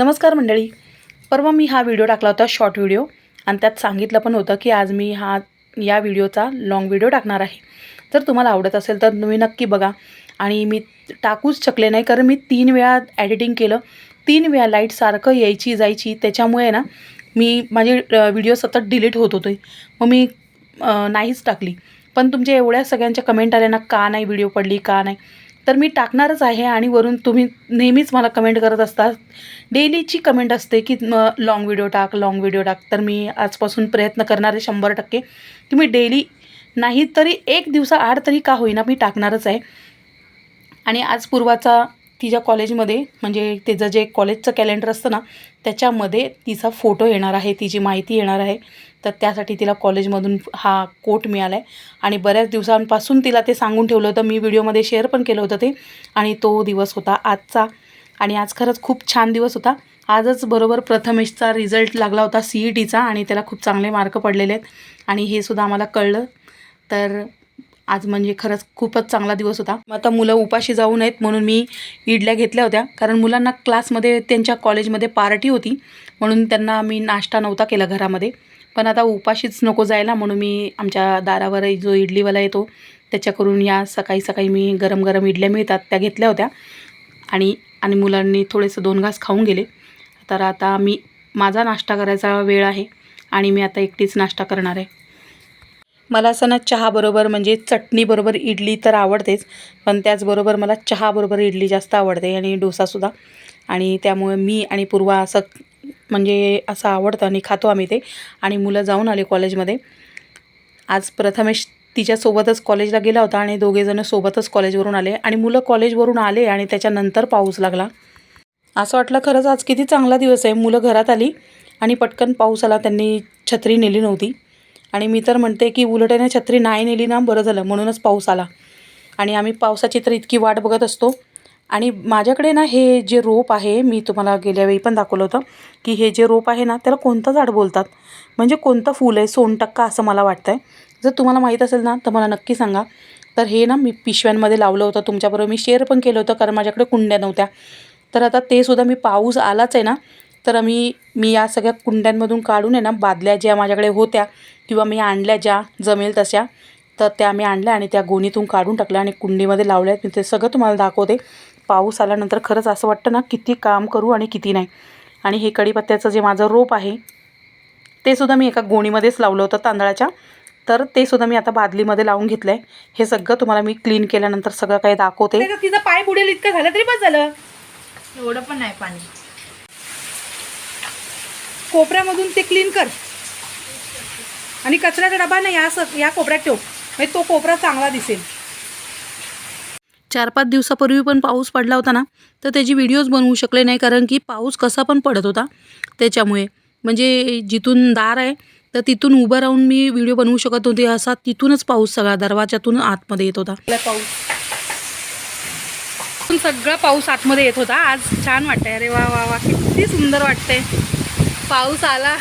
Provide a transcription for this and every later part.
नमस्कार मंडळी. परवा मी हा व्हिडिओ टाकला होता शॉर्ट व्हिडिओ आणि त्यात सांगितलं पण होतं की आज मी हा या व्हिडिओचा लाँग व्हिडिओ टाकणार आहे. जर तुम्हाला आवडत असेल तर तुम्ही नक्की बघा. आणि मी टाकूच शकले नाही कारण मी तीन वेळा ॲडिटिंग केलं. तीन वेळा लाइट सारखं यायची जायची. त्याच्यामुळे ना मी माझे व्हिडिओ सतत डिलीट होत होते. मग मी नाहीच टाकली. पण तुमच्या एवढ्या सगळ्यांच्या कमेंट आल्या ना का नाही व्हिडिओ पडली का नाही? तर मी टाकणारच आहे आणि वरून तुम्ही नेहमीच मला कमेंट करत असता डेलीची कमेंट असते की लाँग व्हिडिओ टाक लाँग व्हिडिओ टाक. तर मी आजपासून प्रयत्न करणार आहे शंभर टक्के. की मी डेली नाही तरी एक दिवसाआड तरी का होईना मी टाकणारच आहे. आणि आज पूर्वाचा तिच्या कॉलेजमध्ये म्हणजे तिचं जे कॉलेजचं कॅलेंडर असतं ना त्याच्यामध्ये तिचा फोटो येणार आहे तिची माहिती येणार आहे. तर त्यासाठी तिला कॉलेजमधून हा कोट मिळाला आहे आणि बऱ्याच दिवसांपासून तिला ते सांगून ठेवलं होतं. मी व्हिडिओमध्ये शेअर पण केलं होतं ते. आणि तो दिवस होता आजचा. आणि आज खरंच खूप छान दिवस होता. आजच बरोबर प्रथमेशचा रिझल्ट लागला होता सी ई टीचा आणि त्याला खूप चांगले मार्क पडलेले आहेत. आणि हे सुद्धा आम्हाला कळलं. तर आज म्हणजे खरंच खूपच चांगला दिवस होता. मग आता मुलं उपाशी जाऊ नयेत म्हणून मी इडल्या घेतल्या होत्या. कारण मुलांना क्लासमध्ये त्यांच्या कॉलेजमध्ये पार्टी होती. म्हणून त्यांना मी नाश्ता नव्हता केला घरामध्ये. पण आता उपाशीच नको जायला म्हणून मी आमच्या दारावर जो इडलीवाला येतो त्याच्याकडून या सकाळी सकाळी मी गरम गरम इडल्या मिळतात त्या घेतल्या होत्या. आणि आणि मुलांनी थोडेसे दोन घास खाऊन गेले. तर आता मी माझा नाश्ता करायचा वेळ आहे आणि मी आता एकटीच नाश्ता करणार आहे. मला असं ना चहाबरोबर म्हणजे चटणीबरोबर इडली तर आवडतेच पण त्याचबरोबर मला चहाबरोबर इडली जास्त आवडते आणि डोसासुद्धा आणि त्यामुळे मी आणि पूर्वा असं म्हणजे असं आवडतं आणि खातो आम्ही ते. आणि मुलं जाऊन आले कॉलेजमध्ये. आज प्रथमेश तिच्यासोबतच कॉलेजला गेला होता आणि दोघेजणं सोबतच कॉलेजवरून आले. आणि मुलं कॉलेजवरून आले आणि त्याच्यानंतर पाऊस लागला. असं वाटलं खरंच आज किती चांगला दिवस आहे. मुलं घरात आली आणि पटकन पाऊस आला. त्यांनी छत्री नेली नव्हती. आणि मी तर म्हणते की उलट आहे ना छत्री नाही नेली ना बरं झालं. म्हणूनच पाऊस आला. आणि आम्ही पावसाची तर इतकी वाट बघत असतो. आणि माझ्याकडे ना हे जे रोप आहे मी तुम्हाला गेल्या वेळी पण दाखवलं होतं की हे जे रोप आहे ना त्याला कोणतं झाड बोलतात? म्हणजे कोणतं फूल आहे सोनटक्का असं मला वाटतं आहे जर तुम्हाला माहीत असेल ना तर मला नक्की सांगा. तर हे ना मी पिशव्यांमध्ये लावलं होतं तुमच्याबरोबर मी शेअर पण केलं होतं कारण माझ्याकडे कुंड्या नव्हत्या. तर आता ते सुद्धा मी पाऊस आलाच आहे ना तर आम्ही मी या सगळ्या कुंड्यांमधून काढून आहे ना बादल्या ज्या माझ्याकडे होत्या किंवा मी आणल्या ज्या जमेल तशा तर त्या मी आणल्या आणि त्या गोणीतून काढून टाकल्या आणि कुंडीमध्ये लावल्या आहेत. मी ते सगळं तुम्हाला दाखवते. पाऊस आल्यानंतर खरंच असं वाटतं ना किती काम करू आणि किती नाही. आणि हे कढीपत्त्याचं जे माझं रोप आहे ते सुद्धा मी एका गोणीमध्येच लावलं होतं तांदळाच्या. तर ते सुद्धा मी आता बादलीमध्ये लावून घेतलं आहे हे सगळं तुम्हाला मी क्लीन केल्यानंतर सगळं काही दाखवते. तिचं पाय बुडेल इतकं झालं तरी बस झालं. एवढं पण नाही पाणी. कोपऱ्यामधून ते क्लीन कर. आणि कचऱ्याचा डबा ना या स या कोपऱ्यात ठेव. म्हणजे तो कोपरा चांगला दिसेल. चार पाच दिवसापूर्वी पण पाऊस पडला होता ना तर त्याची व्हिडिओज बनवू शकले नाही कारण की पाऊस कसा पण पडत होता त्याच्यामुळे. म्हणजे जिथून दार आहे तर तिथून उभं राहून मी व्हिडिओ बनवू शकत होते असा तिथूनच पाऊस सगळा दरवाजातून आतमध्ये येत होता. पाऊस. सगळा पाऊस आतमध्ये येत होता. आज छान वाटतंय. अरे वा वा वा. किती सुंदर वाटतंय. पाऊस आला.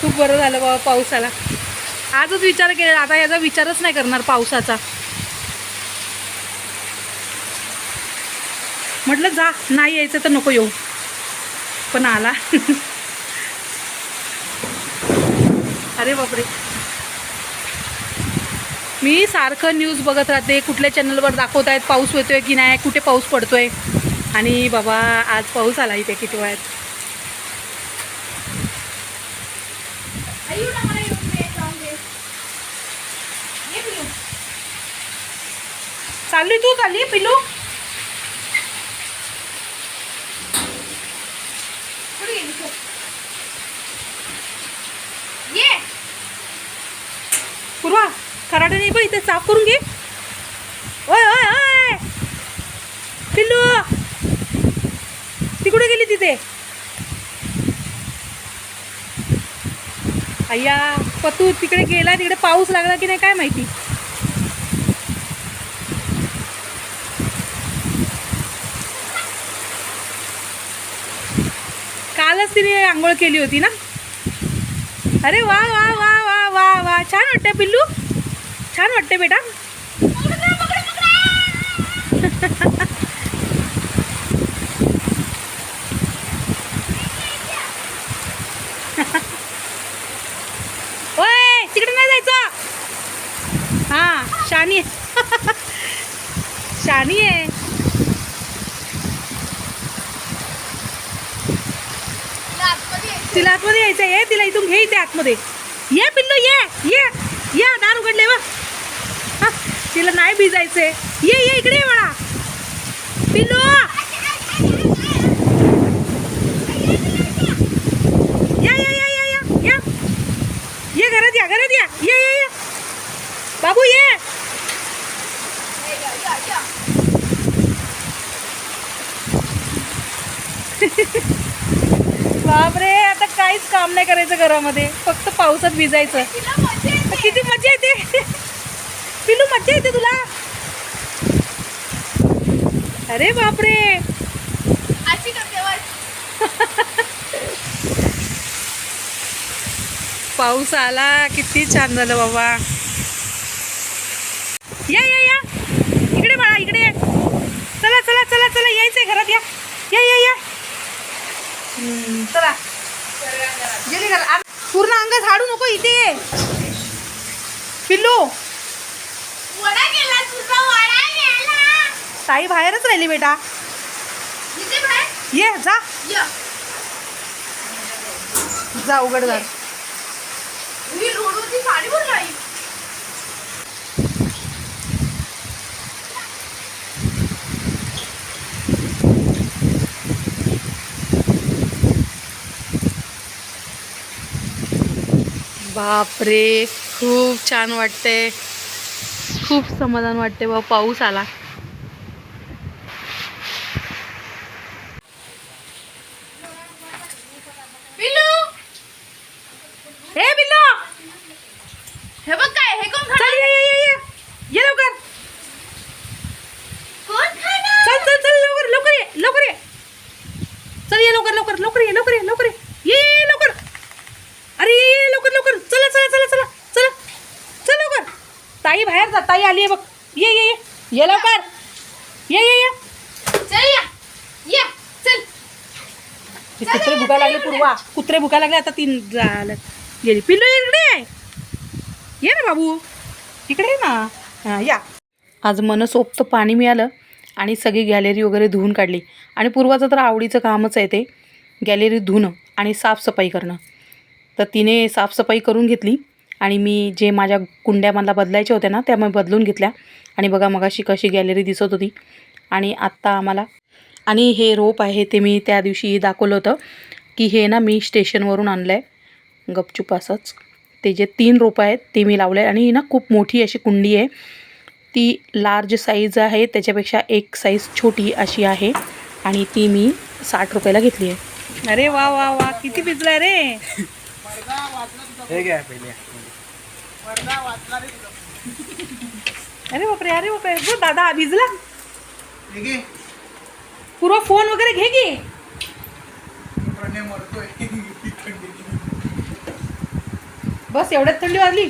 खूप बरं झालं बाबा पाऊस आला. आजच विचार केला आता याचा विचारच नाही करणार पावसाचा. म्हटलं जा नाही यायचं तर नको येऊ. पण आला. अरे बापरे. मी सारखं न्यूज बघत राहते कुठल्या चॅनलवर दाखवत आहेत पाऊस होतोय की नाही कुठे पाऊस पडतोय. आणि बाबा आज पाऊस आला इथे किती वयात चालली तू चालली पिलू ये पूर्वा कराटे नाही पण इथे साफ करून घे. ओय ओय ओय! पिल्लू! ती कुठे गेली तिथे? अय्या पतू तिकडे गेला तिकडे पाऊस लागला की नाही काय माहिती? कालच तिने आंघोळ केली होती ना? अरे वा वा वा वा. छान वाटतं पिल्लू. छान वाटतं बेटा. तिकडे नाही जायचं. हा शानी. शानी आहे. तिला आतमध्ये यायचं आहे तिला इथून घे इथे आतमध्ये. ये पिल्लू ये ये ये दार उघडले वा. तिला नाही भिजायचे. ये ये इकडे ये बाळा. पिल्लू. या या या या या या. ये घरात या घरात या. ये ये या. बाबू ये. बापरे. आता काहीच काम नाही करायचं घरामध्ये. फक्त पावसात भिजायचं. किती मजा येते. पिलू मजा येते तुला. अरे बापरे. अशी. पाऊस आला. किती छान झालं बाबा. या या या. इकडे बाळा इकडे. ये. चला चला चला चला. यायचंय घरात या. या या या. हम्म, चला. गेली घरात. आ- पूर्ण अंग झाडू नको इथे. पिल्लू. ताई बाहेरच राहिली बेटा. ये जा. जा उघड जा ही रोडवरची साडी बोल नाही बापरे खूप छान वाटते खूप समाधान वाटते बा पाऊस आला पिल्लू हे बिल्लो हे बघ काय हे कोण चल ये ये ये ये ये लवकर कोण खाणार चल चल चल लवकर लवकर ये लवकर ये चल ये लवकर लवकर लवकर ये लवकर ये लवकर ये ये ये लवकर अरे ये ये लवकर लवकर चला चला चला चला चला चल लवकर ताई बाहेर जा ताई आली आहे बघ. ये ये ये. ये लवकर. ये ये ये. चल या. या. चल. कुत्रे भुका लागले पूर्वा. कुत्रे भुका लागले आता तीन झालं. गेली. पिल्लू इकडे. ये. ये ना बाबू. इकडे ये ना. हां या. आज मनसोक्त पाणी मिळालं आणि सगळी गॅलरी वगैरे धुवून काढली. आणि पूर्वाचं तर आवडीचं कामच आहे ते. गॅलरी धुणं आणि साफसफाई करणं. तर तिने साफसफाई करून घेतली. आणि मी जे माझ्या कुंड्या मला बदलायच्या होत्या ना त्या मी बदलून घेतल्या. आणि बघा मगाशी कशी गॅलरी दिसत होती. आणि आत्ता आम्हाला आणि हे रोप आहे ते मी त्या दिवशी दाखवलं होतं की हे ना मी स्टेशनवरून आणलं आहे गपचूप असंच. ते जे तीन रोपं आहेत ते मी लावले आणि ही ना खूप मोठी अशी कुंडी आहे. ती लार्ज साईज आहे त्याच्यापेक्षा एक साईज छोटी अशी आहे. आणि ती मी साठ रुपयाला घेतली आहे. अरे वा वा वा. किती भिजला रे. हे घ्या पहिले. अरे बापरे अरे बापरे. दादा भिजला. हे पूर्व फोन वगैरे घे की. बस एवढ्यात थंडी वाजली.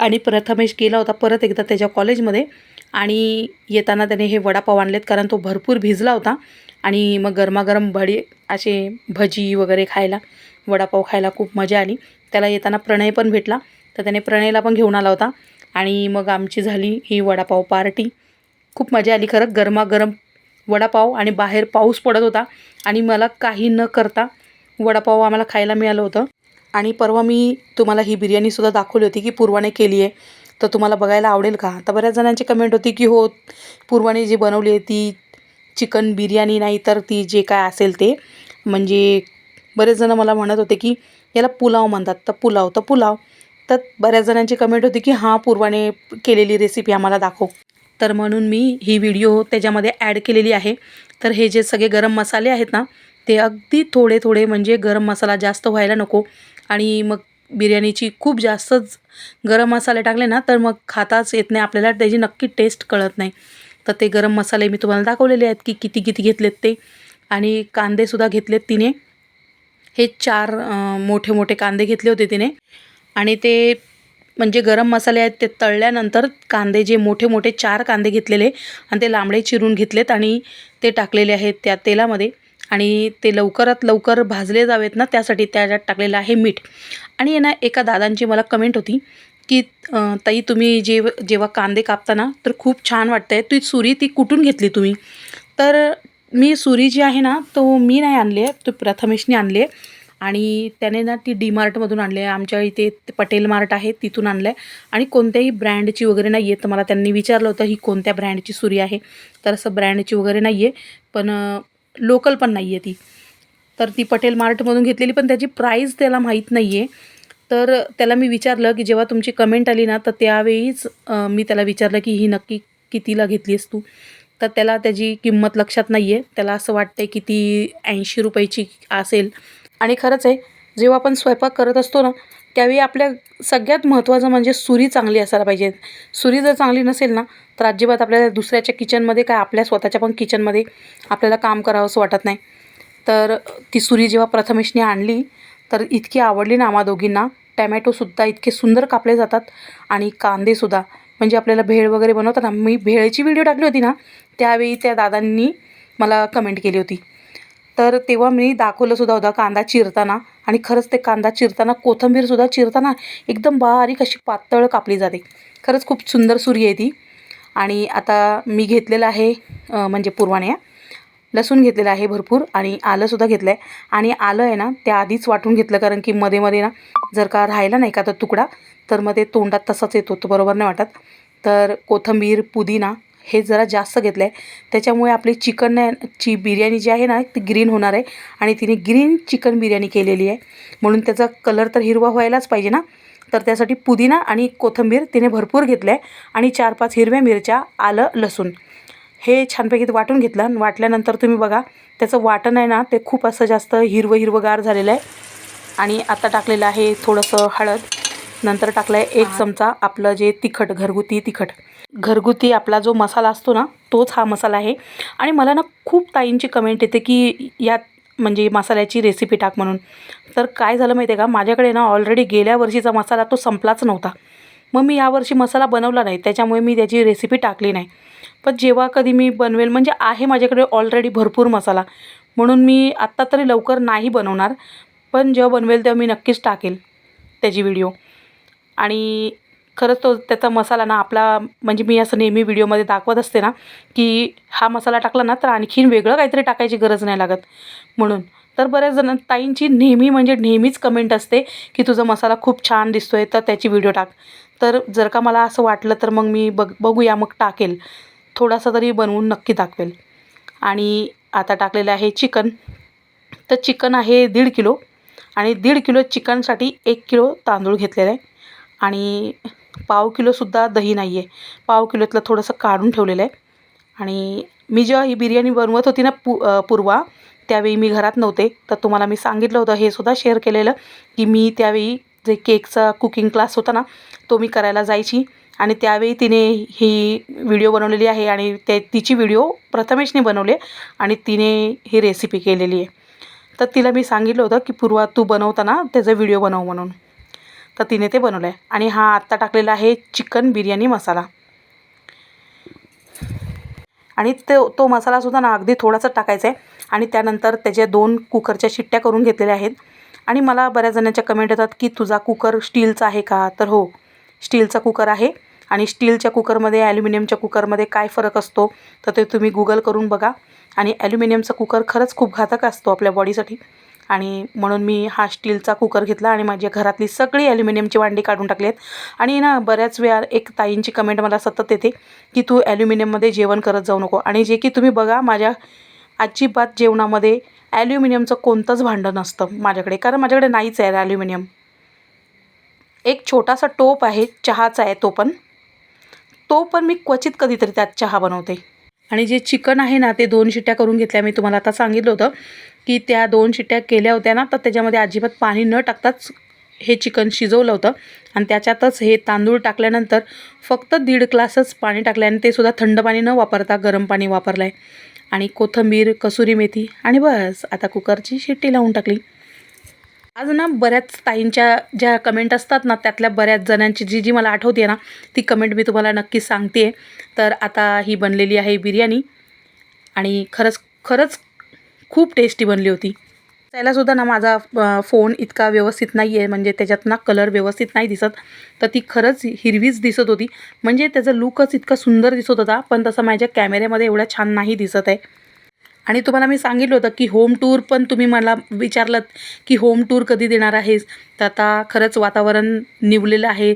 आणि प्रथमेश गेला होता परत एकदा त्याच्या कॉलेजमध्ये. आणि येताना त्याने हे वडापाव आणलेत कारण तो भरपूर भिजला होता. आणि मग गरमागरम भडी असे भजी वगैरे खायला वडापाव खायला खूप मजा आली. त्याला येताना प्रणय पण भेटला. तर त्याने प्रणयला पण घेऊन आला होता. आणि मग आमची झाली ही वडापाव पार्टी. खूप मजा आली खरं. गरमागरम वडापाव आणि बाहेर पाऊस पडत होता. आणि मला काही न करता वडापाव आम्हाला खायला मिळालं होतं. आणि परवा मी तुम्हाला ही बिर्याणीसुद्धा दाखवली होती की पूर्वाने केली आहे. तर तुम्हाला बघायला आवडेल का? तर बऱ्याच जणांची कमेंट होती की हो पूर्वाने जी बनवली आहे ती चिकन बिर्याणी नाही तर ती जे काय असेल ते. म्हणजे बरेच जणं मला म्हणत होते की याला पुलाव म्हणतात. तर पुलाव तर पुलाव. तर बऱ्याच जणांची कमेंट होती की हां पूर्वाने केलेली रेसिपी आम्हाला दाखव. तर म्हणून मी ही व्हिडिओ त्याच्यामध्ये ॲड केलेली आहे. तर हे जे सगळे गरम मसाले आहेत ना ते अगदी थोडे थोडे म्हणजे गरम मसाला जास्त व्हायला नको. आणि मग बिर्याणीची खूप जास्तच गरम मसाले टाकले ना तर मग खाताच येत नाही. आपल्याला त्याची नक्की टेस्ट कळत नाही. तर ते गरम मसाले मी तुम्हाला दाखवलेले आहेत की किती किती घेतलेत ते. आणि कांदेसुद्धा घेतलेत तिने. हे चार मोठे मोठे कांदे घेतले होते तिने. आणि ते म्हणजे गरम मसाले आहेत ते तळल्यानंतर कांदे जे मोठे मोठे चार कांदे घेतलेले आणि ते लांबडे चिरून घेतलेत आणि ते टाकलेले आहेत त्या तेलामध्ये. आणि ते लवकरात लवकर भाजले जावेत ना त्यासाठी त्याच्यात टाकलेलं आहे मीठ. आणि आहे ना एका दादांची मला कमेंट होती की ताई तुम्ही जेव जेव्हा कांदे कापताना तर खूप छान वाटतं आहे ती सुरी ती कुठून घेतली तुम्ही? तर मी सुरी जी आहे ना तो मी नाही आणली आहे तो प्रथमेशने आणली आहे. आणि त्याने ना ती डी मार्टमधून आणली आहे. आमच्या इथे पटेल मार्ट आहे तिथून आणलं आहे आणि कोणत्याही ब्रँडची वगैरे नाही आहे तर मला त्यांनी विचारलं होतं ही कोणत्या ब्रँडची सुरी आहे? तर असं ब्रँडची वगैरे नाही आहे पण लोकल पण नाही आहे ती. तर ती पटेल मार्टमधून घेतलेली पण त्याची प्राईस त्याला माहीत नाही आहे तर त्याला मी विचारलं की जेव्हा तुमची कमेंट आली ना तर त्यावेळीच मी त्याला विचारलं की ही नक्की कितीला घेतली आहेस तू? तर त्याला त्याची किंमत लक्षात नाही आहे त्याला असं वाटतं की ती ऐंशी रुपयाची असेल. आणि खरंच आहे जेव्हा आपण स्वयंपाक करत असतो ना त्यावेळी आपल्या सगळ्यात महत्त्वाचं म्हणजे सुरी चांगली असायला पाहिजे. सुरी जर चांगली नसेल ना तर अजिबात आपल्याला दुसऱ्याच्या किचनमध्ये काय आपल्या स्वतःच्या पण किचनमध्ये आपल्याला काम करावं असं वाटत नाही. तर ती सुरी जेव्हा प्रथमेशने आणली तर इतकी आवडली ना आम्हा दोघींना. टॅमॅटोसुद्धा इतके सुंदर कापले जातात आणि कांदेसुद्धा. म्हणजे आपल्याला भेळ वगैरे बनवताना मी भेळची व्हिडिओ टाकली होती ना त्यावेळी त्या दादांनी मला कमेंट केली होती. तर तेव्हा मी दाखवलंसुद्धा होता कांदा चिरताना आणि खरंच ते कांदा चिरताना कोथिंबीरसुद्धा चिरताना एकदम बारीक अशी पातळ कापली जाते. खरंच खूप सुंदर सुरी आहे ती. आणि आता मी घेतलेलं आहे म्हणजे पूर्वाने लसूण घेतलेलं आहे भरपूर आणि आलंसुद्धा घेतलं आहे आणि आलं आहे ना त्या आधीच वाटून घेतलं कारण की मध्ये मध्ये ना जर का राहिला नाही का तर तुकडा तर मग ते तोंडात तसाच येतो तो बरोबर नाही वाटत? तर कोथिंबीर पुदिना हे जरा जास्त घेतलं आहे त्याच्यामुळे आपली चिकन ची बिर्याणी जी आहे ना ती ग्रीन होणार आहे आणि तिने ग्रीन चिकन बिर्याणी केलेली आहे. म्हणून त्याचा कलर तर हिरवा व्हायलाच पाहिजे ना? तर त्यासाठी पुदिना आणि कोथिंबीर तिने भरपूर घेतलं आहे आणि चार पाच हिरव्या मिरच्या आलं लसूण. हे छानपैकी वाटून घेतलं. आणि वाटल्यानंतर तुम्ही बघा त्याचं वाटण आहे ना ते खूप असं जास्त हिरवं हिरवंगार झालेलं आहे. आणि आता टाकलेलं आहे थोडंसं हळद. नंतर टाकलं आहे एक चमचा आपलं जे तिखट घरगुती तिखट. घरगुती आपला जो मसाला असतो ना तोच हा मसाला आहे. आणि मला ना खूप ताईंची कमेंट येते की यात म्हणजे मसाल्याची रेसिपी टाक म्हणून. तर काय झालं माहिती आहे का माझ्याकडे ना ऑलरेडी गेल्या वर्षीचा मसाला तो संपलाच नव्हता. मग मी यावर्षी मसाला बनवला नाही त्याच्यामुळे मी त्याची रेसिपी टाकली नाही. पण जेव्हा कधी मी बनवेल म्हणजे आहे माझ्याकडे ऑलरेडी भरपूर मसाला. म्हणून मी आत्ता तरी लवकर नाही बनवणार पण जेव्हा बनवेल तेव्हा मी नक्कीच टाकेल त्याची व्हिडिओ आणि खरंच तो त्याचा मसाला ना आपला म्हणजे मी असं नेहमी व्हिडिओमध्ये दाखवत असते ना की हा मसाला टाकला ना तर आणखीन वेगळं काहीतरी टाकायची गरज नाही लागत. म्हणून तर बऱ्याच जण ताईंची नेहमी म्हणजे नेहमीच कमेंट असते की तुझा मसाला खूप छान दिसतो आहे तर त्याची व्हिडिओ टाक. तर जर का मला असं वाटलं तर मग मी बघ बघूया मग टाकेल. थोडासा तरी बनवून नक्की दाखवेल. आणि आता टाकलेलं आहे चिकन. तर चिकन आहे दीड किलो आणि दीड किलो चिकनसाठी एक किलो तांदूळ घेतलेला आहे. आणि पाव किलोसुद्धा दही नाही आहे पाव किलोतलं थोडंसं काढून ठेवलेलं आहे. आणि मी जेव्हा ही बिर्याणी बनवत होती ना पू पूर्वा त्यावेळी मी घरात नव्हते. तर तुम्हाला मी सांगितलं होतं हे सुद्धा शेअर केलेलं की मी त्यावेळी जे केकचा कुकिंग क्लास होता ना तो मी करायला जायची. आणि त्यावेळी तिने ही व्हिडिओ बनवलेली आहे आणि ते तिची व्हिडिओ प्रथमेशने बनवले आणि तिने ही रेसिपी केलेली आहे. तर तिला मी सांगितलं होतं की पूर्वा तू बनवताना त्याचा व्हिडिओ बनव म्हणून. तर तिने ते बनवलं आहे आणि हा आत्ता टाकलेला आहे चिकन बिर्याणी मसाला. आणि तो तो मसालासुद्धा ना अगदी थोडासा टाकायचा आहे आणि त्यानंतर त्याच्या दोन कुकरच्या शिट्ट्या करून घेतलेल्या आहेत. आणि मला बऱ्याच जणांच्या कमेंट येतात की तुझा कुकर स्टीलचा आहे का? तर हो स्टीलचा कुकर आहे. आणि स्टीलच्या कुकरमध्ये ॲल्युमिनियमच्या कुकरमध्ये काय फरक असतो तर ते तुम्ही गुगल करून बघा. आणि ॲल्युमिनियमचा कुकर खरंच खूप घातक असतो आपल्या बॉडीसाठी. आणि म्हणून मी हा स्टीलचा कुकर घेतला आणि माझ्या घरातली सगळी ॲल्युमिनियमची भांडी काढून टाकली आहेत. आणि ना बऱ्याच वेळा एक ताईंची कमेंट मला सतत येते की तू ॲल्युमिनियममध्ये जेवण करत जाऊ नको. आणि जे की तुम्ही बघा माझ्या अजिबात जेवणामध्ये ॲल्युमिनियमचं कोणतंच भांडं नसतं माझ्याकडे कारण माझ्याकडे नाहीच आहे ॲल्युमिनियम. एक छोटासा टोप आहे चहाचा आहे तो पण. तो पण मी क्वचित कधीतरी त्यात चहा बनवते. आणि जे चिकन आहे ना ते दोन शिट्ट्या करून घेतल्या. मी तुम्हाला आता सांगितलं होतं की त्या दोन शिट्ट्या केल्या होत्या ना तर त्याच्यामध्ये अजिबात पाणी न टाकताच हे चिकन शिजवलं होतं. आणि त्याच्यातच हे तांदूळ टाकल्यानंतर फक्त दीड ग्लासच पाणी टाकलं आणि ते सुद्धा थंड पाणी न वापरता गरम पाणी वापरलं आहे आणि कोथिंबीर कसुरी मेथी आणि बस आता कुकरची शिट्टी लावून टाकली. आज ना बऱ्याच ताईंच्या ज्या कमेंट असतात ना त्यातल्या बऱ्याच जणांची जी जी मला आठवते ना ती कमेंट मी तुम्हाला नक्कीच सांगते तर आता ही बनलेली आहे बिर्याणी आणि खरंच खरंच खूप टेस्टी बनली होती. त्यालासुद्धा ना माझा फोन इतका व्यवस्थित नाही आहे म्हणजे त्याच्यात ना कलर व्यवस्थित नाही दिसत. तर ती खरंच हिरवीच दिसत होती. म्हणजे त्याचा लुकच इतका सुंदर दिसत होता. पण तसं माझ्या कॅमेऱ्यामध्ये एवढा छान नाही दिसत आहे. आणि तुम्हाला मी सांगितलं होतं की होम टूर पण तुम्ही मला विचारलं की होम टूर कधी देणार आहेस? तर आता खरंच वातावरण निवलेलं आहे.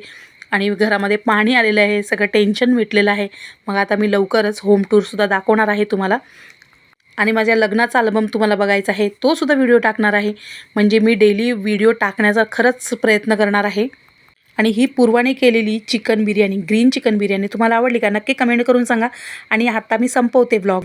आणि घरामध्ये पाणी आलेलं आहे. सगळं टेन्शन मिटलेलं आहे. मग आता मी लवकरच होम टूरसुद्धा दाखवणार आहे तुम्हाला. आणि माझ्या लग्नाचा अल्बम तुम्हाला बघायचा आहे तो सुद्धा व्हिडिओ टाकणार आहे. म्हणजे मी डेली व्हिडिओ टाकण्याचा खरंच प्रयत्न करणार आहे. आणि ही पूर्वाने केलेली chicken biryani green chicken biryani तुम्हाला आवडली का नक्की कमेंट करून सांगा. आणि आता मी संपवते ब्लॉग